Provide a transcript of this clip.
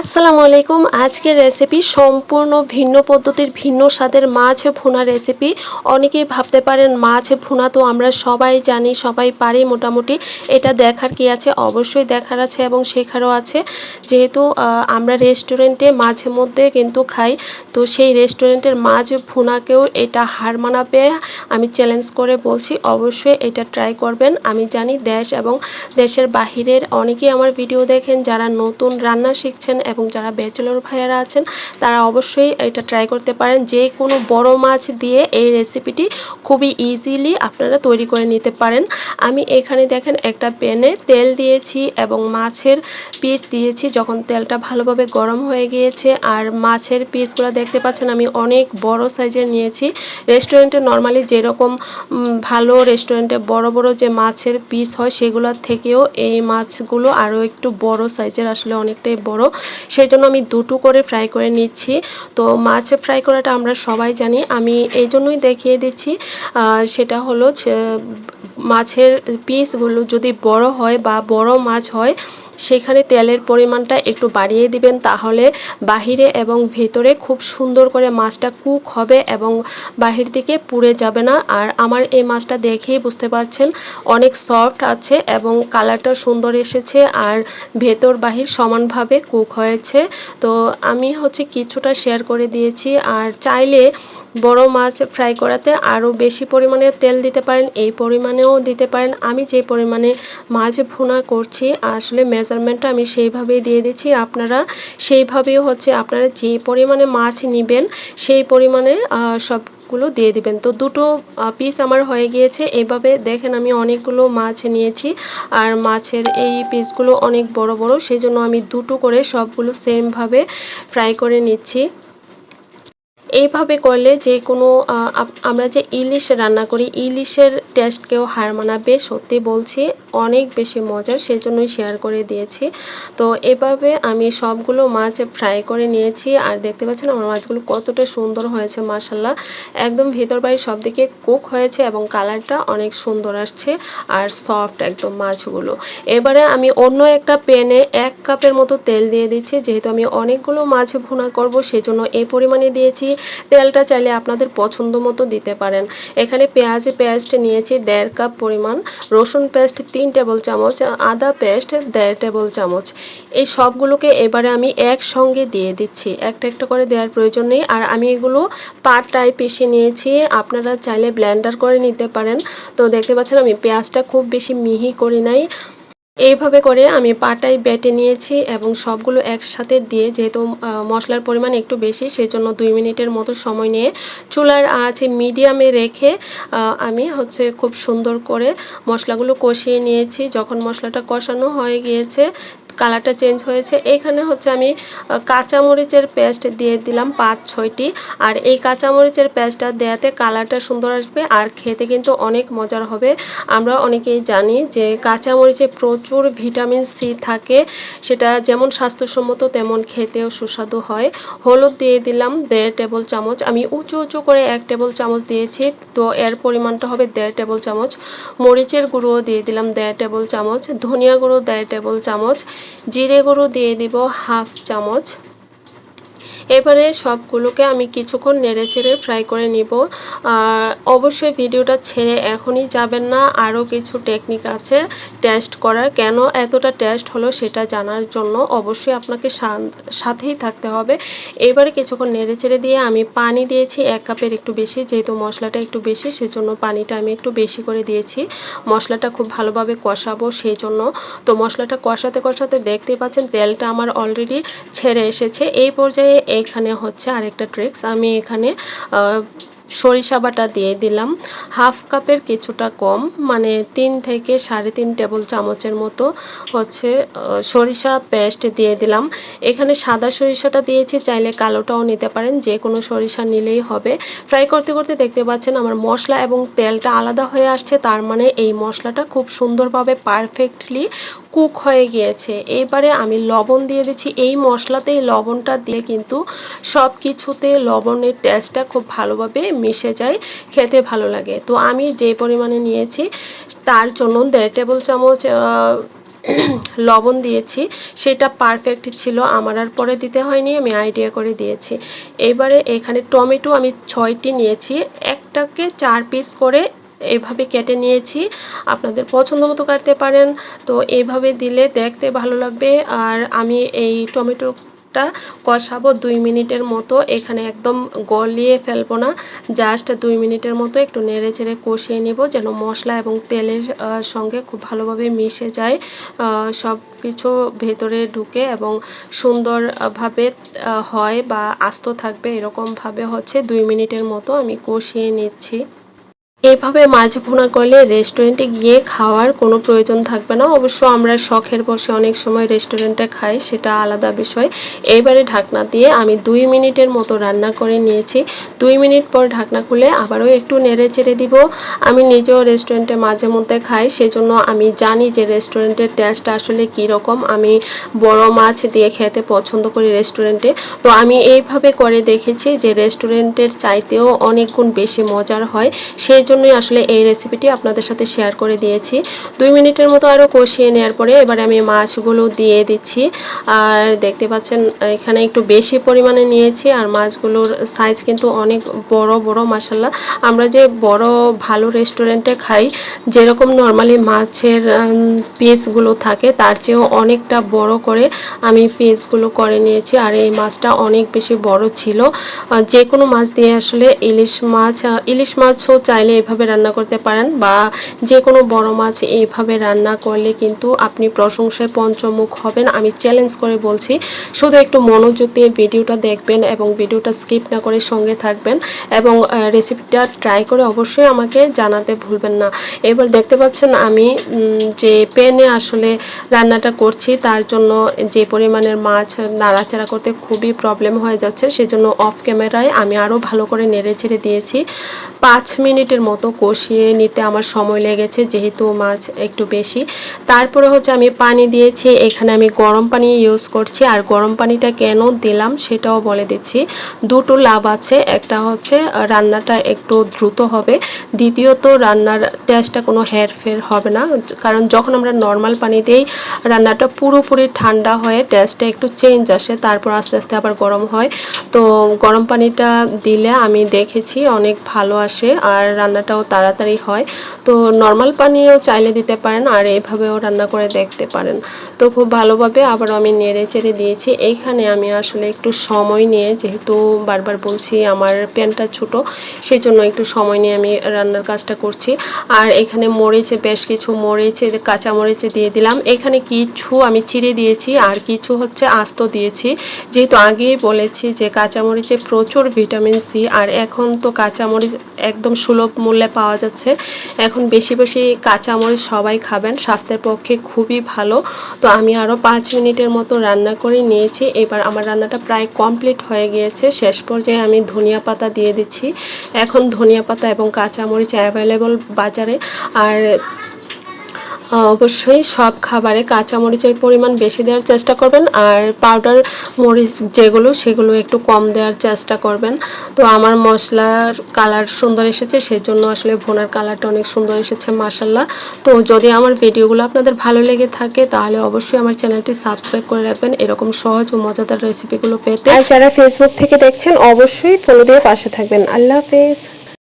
আসসালামু আলাইকুম। আজকের রেসিপি সম্পূর্ণ ভিন্ন পদ্ধতির, ভিন্ন স্বাদের মাছ ভুনা রেসিপি অনেকেই ভাবতে পারেন মাছ ভুনা তো আমরা সবাই জানি, সবাই পারি মোটামুটি। এটা দেখার কি আছে? অবশ্যই দেখার আছে এবং শেখারও আছে। যেহেতু আমরা রেস্টুরেন্টে মাঝে মধ্যে কিন্তু খাই, তো সেই রেস্টুরেন্টের মাছ ভুনাকেও এটা হার মানাবে। আমি চ্যালেঞ্জ করে বলছি, অবশ্যই এটা ট্রাই করবেন। আমি জানি দেশ এবং দেশের বাহিরের অনেকেই আমার ভিডিও দেখেন, যারা নতুন রান্না শিখছেন এবং যারা ব্যাচেলর ভাইয়ারা আছেন, তারা অবশ্যই এটা ট্রাই করতে পারেন। যে কোনো বড় মাছ দিয়ে এই রেসিপিটি খুবই ইজিলি আপনারা তৈরি করে নিতে পারেন। আমি এখানে দেখেন একটা প্যানে তেল দিয়েছি এবং মাছের পিস দিয়েছি। যখন তেলটা ভালোভাবে গরম হয়ে গিয়েছে আর মাছের পিসগুলো দেখতে পাচ্ছেন, আমি অনেক বড় সাইজের নিয়েছি। রেস্টুরেন্টে নর্মালি যেরকম ভালো রেস্টুরেন্টে বড় বড় যে মাছের পিস হয় সেগুলোর থেকেও এই মাছগুলো আরও একটু বড় সাইজের আসলে অনেকটাই বড়। সেই জন্য আমি দুটো করে ফ্রাই করে নিচ্ছি। তো মাছ ফ্রাই করাটা আমরা সবাই জানি। আমি এই জন্যই দেখিয়ে দিচ্ছি সেটা হলো মাছের পিসগুলো যদি বড় হয় বা বড় মাছ হয় সেখানে তেলের পরিমাণটা একটু বাড়িয়ে দিবেন, তাহলে বাহিরে এবং ভেতরে খুব সুন্দর করে মাছটা কুক হবে এবং বাহির দিকে পুড়ে যাবে না। আর আমার এই মাছটা দেখেই বুঝতে পারছেন, অনেক সফট আছে এবং কালারটা সুন্দর এসেছে আর ভেতর বাহির সমানভাবে কুক হয়েছে। তো আমি হচ্ছে কিছুটা শেয়ার করে দিয়েছি। আর চাইলে বড় মাছ ফ্রাই করাতে আরও বেশি পরিমাণে তেল দিতে পারেন, এই পরিমাণেও দিতে পারেন। আমি যে পরিমাণে মাছ ভুনা করছি, আসলে মেজারমেন্টটা আমি সেইভাবেই দিয়ে দিচ্ছি। আপনারা সেইভাবেও হচ্ছে আপনারা যে পরিমাণে মাছ নেবেন, সেই পরিমাণে সবগুলো দিয়ে দিবেন। তো দুটো পিস আমার হয়ে গিয়েছে। এভাবে দেখেন আমি অনেকগুলো মাছ নিয়েছি, আর মাছের এই পিসগুলো অনেক বড় বড়। সেই জন্য আমি দুটো করে সবগুলো সেমভাবে ফ্রাই করে নিচ্ছি। এইভাবে করলে যে কোনো আমরা যে ইলিশ রান্না করি ইলিশের টেস্টকেও হার মানাবে, সত্যি বলছি, অনেক বেশি মজার সেই জন্যই শেয়ার করে দিয়েছি। তো এভাবে আমি সবগুলো মাছ ফ্রাই করে নিয়েছি, আর দেখতে পাচ্ছেন আমার মাছগুলো কতটা সুন্দর হয়েছে মাসাল্লাহ একদম ভিতর বাড়ি সব দিকে কুক হয়েছে এবং কালারটা অনেক সুন্দর আসছে, আর সফট একদম মাছগুলো। এবারে আমি অন্য একটা প্যানে এক কাপের মতো তেল দিয়ে দিচ্ছি, যেহেতু আমি অনেকগুলো মাছ ভুনা করব, সেজন্য এই পরিমাণে দিয়েছি। তেলটা চাইলে আপনাদের পছন্দ মতো দিতে পারেন। এখানে পেঁয়াজ, পেস্ট নিয়েছি দেড় কাপ পরিমাণ রসুন পেস্ট, তিন টেবিল চামচ, আদা পেস্ট, দেড় টেবিল চামচ। এই সবগুলোকে এবারে আমি একসঙ্গে দিয়ে দিচ্ছি। একটা একটা করে দেওয়ার প্রয়োজন নেই। আর আমি এগুলো পাটায় পিষে নিয়েছি। আপনারা চাইলে ব্ল্যান্ডার করে নিতে পারেন। তো দেখতে পাচ্ছেন আমি পেঁয়াজটা খুব বেশি মিহি করি নাই। এইভাবে করে আমি পাটাই বেটে নিয়েছি এবং সবগুলো একসাথে দিয়ে যেহেতু মশলার পরিমাণ একটু বেশি সেই জন্য দুই মিনিটের মতো সময় নিয়ে চুলার আঁচ মিডিয়ামে রেখে আমি হচ্ছে খুব সুন্দর করে মশলাগুলো কষিয়ে নিয়েছি। যখন মশলাটা কষানো হয়ে গিয়েছে কালারটা চেঞ্জ হয়েছে। এখানে হচ্ছে আমি কাঁচামরিচের পেস্ট দিয়ে দিলাম পাঁচ, ছয়টি। আর এই কাঁচামরিচের পেস্টটা দেওয়াতে কালারটা সুন্দর আসবে আর খেতে কিন্তু অনেক মজার হবে। আমরা অনেকেই জানি যে কাঁচামরিচে প্রচুর ভিটামিন সি থাকে, সেটা যেমন স্বাস্থ্যসম্মত তেমন খেতেও সুস্বাদু হয়। হলুদ দিয়ে দিলাম দেড় টেবিল চামচ। আমি উঁচু উঁচু করে এক টেবিল চামচ দিয়েছি, তো এর পরিমাণটা হবে দেড় টেবিল চামচ। মরিচের গুঁড়ো দিয়ে দিলাম দেড় টেবিল চামচ। ধনিয়া গুঁড়ো দেড় টেবিল চামচ। জিরে গুঁড়ো দিয়ে দেব হাফ চামচ এবারে সবগুলোকে আমি কিছুক্ষণ নেড়ে চেড়ে ফ্রাই করে নিব। অবশ্যই ভিডিওটা ছেড়ে এখনই যাবেন না। আরও কিছু টেকনিক আছে টেস্ট করার। কেন এতটা টেস্ট হলো সেটা জানার জন্য অবশ্যই আপনাকে সাথেই থাকতে হবে। এবারে কিছুক্ষণ নেড়ে চেড়ে দিয়ে আমি পানি দিয়েছি এক কাপের একটু বেশি। যেহেতু মশলাটা একটু বেশি, সেজন্য পানিটা আমি একটু বেশি করে দিয়েছি। মশলাটা খুব ভালোভাবে কষাবো সেই জন্য তো মশলাটা কষাতে কষাতে দেখতেই পাচ্ছেন তেলটা আমার অলরেডি ছেড়ে এসেছে। এই পর্যায়ে এখানে হচ্ছে আরেকটা ট্রিক্স। আমি এখানে সরিষা বাটা দিয়ে দিলাম। হাফ কাপের কিছুটা কম মানে তিন থেকে সাড়ে তিন টেবিল চামচের মতো হচ্ছে সরিষা পেস্ট দিয়ে দিলাম। এখানে সাদা সরিষাটা দিয়েছি, চাইলে কালোটাও নিতে পারেন যে কোনো সরিষা নিলেই হবে। ফ্রাই করতে করতে দেখতে পাচ্ছেন আমার মশলা এবং তেলটা আলাদা হয়ে আসছে, তার মানে এই মশলাটা খুব সুন্দরভাবে পারফেক্টলি কুক হয়ে গিয়েছে। এবারে আমি লবণ দিয়ে দিচ্ছি। এই মশলাতেই লবণটা দিয়ে কিন্তু সব কিছুতে লবণের টেস্টটা খুব ভালোভাবে মিশে যায়, খেতে ভালো লাগে। তো আমি যে পরিমাণে নিয়েছি, তার জন্য দেড় টেবিল চামচ লবণ দিয়েছি। সেটা পারফেক্ট ছিল। আমার আর পরে দিতে হয়নি, আমি আইডিয়া করে দিয়েছি। এবারে এখানে টমেটো আমি ছয়টি নিয়েছি। একটাকে চার পিস করে এভাবে কেটে নিয়েছি। আপনাদের পছন্দ মতো কাটতে পারেন। তো এইভাবে দিলে দেখতে ভালো লাগবে। আর আমি এই টমেটোটা কষাবো দুই মিনিটের মতো। এখানে একদম গলিয়ে ফেলব না। জাস্ট দুই মিনিটের মতো একটু নেড়ে চেড়ে কষিয়ে নেব যেন মশলা এবং তেলের সঙ্গে খুব ভালোভাবে মিশে যায়। সব কিছু ভেতরে ঢুকে এবং সুন্দরভাবে হয় বা আস্ত থাকবে এরকমভাবে হচ্ছে দুই মিনিটের মতো আমি কষিয়ে নিচ্ছি। এইভাবে মাছ ভুনা করলে রেস্টুরেন্টে গিয়ে খাওয়ার কোনো প্রয়োজন থাকবে না। অবশ্য আমরা শখের বসে অনেক সময় রেস্টুরেন্টে খাই, সেটা আলাদা বিষয়। এইবারে ঢাকনা দিয়ে আমি দুই মিনিটের মতো রান্না করে নিয়েছি। দুই মিনিট পর ঢাকনা খুলে আবারও একটু নেড়ে চেড়ে দিব। আমি নিজেও রেস্টুরেন্টে মাঝে মধ্যে খাই, সেজন্য আমি জানি যে রেস্টুরেন্টের টেস্ট আসলে কী রকম। আমি বড় মাছ দিয়ে খেতে পছন্দ করি রেস্টুরেন্টে তো আমি এইভাবে করে দেখেছি যে রেস্টুরেন্টের চাইতেও অনেক গুণ বেশি মজার হয়। সেই জন্যই আসলে এই রেসিপিটি আপনাদের সাথে শেয়ার করে দিয়েছি। দুই মিনিটের মতো আরও কষিয়ে নেওয়ার পরে এবারে আমি মাছগুলো দিয়ে দিচ্ছি। আর দেখতে পাচ্ছেন, এখানে একটু বেশি পরিমাণে নিয়েছি আর মাছগুলোর সাইজ কিন্তু অনেক বড় বড় মাসাল্লাহ আমরা যে বড়, ভালো রেস্টুরেন্টে খাই, যেরকম নর্মালি মাছের পিসগুলো থাকে, তার চেয়েও অনেকটা বড় করে আমি পিসগুলো করে নিয়েছি। আর এই মাছটা অনেক বেশি বড় ছিল। যে কোনো মাছ দিয়ে আসলে ইলিশ মাছ ইলিশ মাছও চাইলে এভাবে রান্না করতে পারেন বা যে কোনো বড় মাছ এইভাবে রান্না করলে কিন্তু আপনি প্রশংসায় পঞ্চমুখ হবেন। আমি চ্যালেঞ্জ করে বলছি, শুধু একটু মনোযোগ দিয়ে ভিডিওটা দেখবেন এবং ভিডিওটা স্কিপ না করে সঙ্গে থাকবেন এবং রেসিপিটা ট্রাই করে অবশ্যই আমাকে জানাতে ভুলবেন না। এবার দেখতে পাচ্ছেন আমি যে প্যানে আসলে রান্নাটা করছি, তার জন্য যে পরিমাণের মাছ নাড়াচাড়া করতে খুবই প্রবলেম হয়ে যাচ্ছে, সেজন্য অফ ক্যামেরায় আমি আরও ভালো করে নেড়ে ছেড়ে দিয়েছি। পাঁচ মিনিটের মতো কষিয়ে নিতে আমার সময় লেগেছে, যেহেতু মাছ একটু বেশি। তারপরে হচ্ছে আমি পানি দিয়েছি, এখানে আমি গরম পানি ইউজ করছি, আর গরম পানিটা কেন দিলাম সেটাও বলে দিচ্ছি। দুটো লাভ আছে, একটা হচ্ছে রান্নাটা একটু দ্রুত হবে, দ্বিতীয়ত রান্নার টেস্টটা কোনো হেরফের হবে না, কারণ যখন আমরা নর্মাল পানি দিই, রান্নাটা পুরোপুরি ঠান্ডা হয়ে টেস্টটা একটু চেঞ্জ আসে, তারপর আস্তে আস্তে আবার গরম হয়। তো গরম পানিটা দিলে আমি দেখেছি অনেক ভালো আসে, আর রান্নাটাও তাড়াতাড়ি হয়। তো নর্মাল পানিও চাইলে দিতে পারেন, আর এইভাবেও রান্না করে দেখতে পারেন। তো খুব ভালোভাবে আবারও আমি নেড়ে চেড়ে দিয়েছি। এইখানে আমি আসলে একটু সময় নিয়ে, যেহেতু বারবার বলছি আমার প্যানটা ছোটো সেই জন্য একটু সময় নিয়ে আমি রান্নার কাজটা করছি। আর এখানে মরেছে বেশ কিছু মরেছে কাঁচা মরিচে দিয়ে দিলাম। এখানে কিছু আমি চিড়ে দিয়েছি, আর কিছু হচ্ছে আস্ত দিয়েছি। যেহেতু আগেই বলেছি যে কাঁচামরিচে প্রচুর ভিটামিন সি, আর এখন তো কাঁচামরিচ একদম সুলভ মূল্যে পাওয়া যাচ্ছে। এখন বেশি বেশি কাঁচামরিচ সবাই খাবেন, স্বাস্থ্যের পক্ষে খুবই ভালো। তো আমি আরও পাঁচ মিনিটের মতো রান্না করে নিয়েছি। এবার আমার রান্নাটা প্রায় কমপ্লিট হয়ে গিয়েছে। শেষ পর্যায়ে আমি ধনিয়া পাতা দিয়ে দিচ্ছি। এখন ধনিয়া পাতা এবং কাঁচামরিচ অ্যাভেলেবল বাজারে। আর অবশ্যই সব খাবারে কাঁচা মরিচের পরিমাণ বেশি দেওয়ার চেষ্টা করবেন আর পাউডার মরিচ যেগুলো, সেগুলো একটু কম দেওয়ার চেষ্টা করবেন। তো আমার মশলার কালার সুন্দর এসেছে, সেজন্য আসলে ভোনার কালারটা অনেক সুন্দর এসেছে মাসাল্লাহ তো যদি আমার ভিডিওগুলো আপনাদের ভালো লেগে থাকে, তাহলে অবশ্যই আমার চ্যানেলটি সাবস্ক্রাইব করে রাখবেন। এরকম সহজ ও মজাদার রেসিপিগুলো পেতে আর যারা ফেসবুক থেকে দেখছেন, অবশ্যই ফলো দিয়ে পাশে থাকবেন। আল্লাহ হাফেজ।